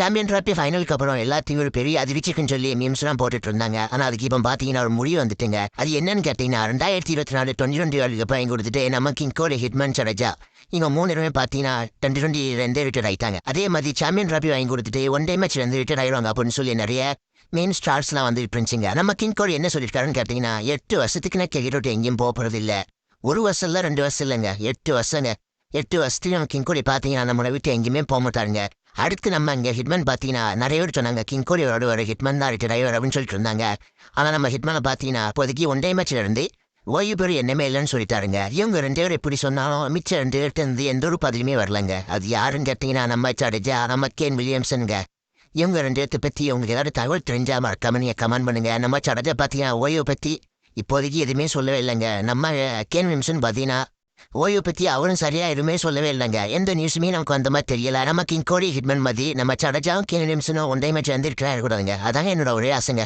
Champion trophy ஃபைனலுக்கு அப்புறம் எல்லாத்தையும் ஒரு பெரிய அதிர்ச்சிக்குன்னு சொல்லி மீம்ஸ்லாம் போட்டுட்டு இருந்தாங்க. ஆனா அதுக்கு இப்போ பார்த்தீங்கன்னா ஒரு முடிவு வந்துட்டுங்க. அது என்னன்னு கேட்டீங்கன்னா ரெண்டாயிரத்தி இருபத்தி நாலு டுவெண்ட்டி டுவெண்ட்டி வேர்ல்டு கப் வாங்கி கொடுத்துட்டு நம்ம கிங்கோட ஹிட்மன் சரஜா இவங்க மூணு பேருமே பார்த்தீங்கன்னா டுவெண்ட்டி டுவெண்ட்டி ரெண்டே ரிட்டர் ஆயிட்டாங்க. அதே மாதிரி சாம்பியன் ட்ராஃபி வாங்கி கொடுத்துட்டு ஒன் டே மேட்ச் ரெண்டு ரிட்டர் ஆயிடுவாங்க அப்படின்னு சொல்லி நிறைய மெயின் ஸ்டார்ஸ்லாம் வந்துட்டு இருந்துச்சுங்க. நம்ம கிங் என்ன சொல்லியிருக்காருன்னு கேட்டீங்கன்னா எட்டு வருஷத்துக்கு நான் கிரிக்கெட் எங்கேயும் போக போறது ஒரு வருஷம் இல்ல ரெண்டு வருஷம் இல்லைங்க. எட்டு வருஷங்க. எட்டு வருஷத்துக்கு நம்ம கிங்கோடி பார்த்தீங்கன்னா நம்மளை விட்டு எங்கேயுமே போக மாட்டாருங்க. அடுத்து நம்ம இங்கே ஹிட்மேன் பார்த்தீங்கன்னா நிறைய பேர் சொன்னாங்க கிங் கோலியோட ஒரு ஹிட்மேன் தான் டிரைவர் அப்படின்னு சொல்லிட்டு இருந்தாங்க. ஆனால் நம்ம ஹிட்மனை பார்த்தீங்கன்னா இப்போதைக்கு ஒன் டே மேட்ச்ல இருந்து ஓய்வு பெரு என்னமே இல்லைன்னு சொல்லிட்டாருங்க. இவங்க ரெண்டு பேர் எப்படி சொன்னாலும் மிச்சம் ரெண்டு பேர்ட்டு இருந்து எந்த ஒரு பதிலுமே வரலங்க. அது யாருன்னு கேட்டிங்கன்னா நம்ம சடஜா நம்ம கேன் வில்லியம்சனுங்க. இவங்க ரெண்டு பேர்த்த பற்றி உங்களுக்கு ஏதாவது தகவல் தெரிஞ்சா மறக்காம நீங்கள் கமெண்ட் பண்ணுங்க. நம்ம சடஜா பார்த்தீங்கன்னா ஓய்வை பற்றி இப்போதைக்கு எதுவுமே சொல்லவே இல்லைங்க. நம்ம கேன் வில்லியம்சன் பார்த்தீங்கன்னா ஓய்வு பற்றி அவரும் சரியாக எதுவுமே சொல்லவே இல்லைங்க. எந்த நியூஸுமே நமக்கு அந்த மாதிரி தெரியல. நமக்கு இன்கோடி ஹிட்மன் மாதிரி நம்ம சடஜாவும் கேன் நிமிஷம் ஒன்றே மேட்ச் வந்துருக்கிறா அதாங்க என்னோட ஒரே ஆசைங்க.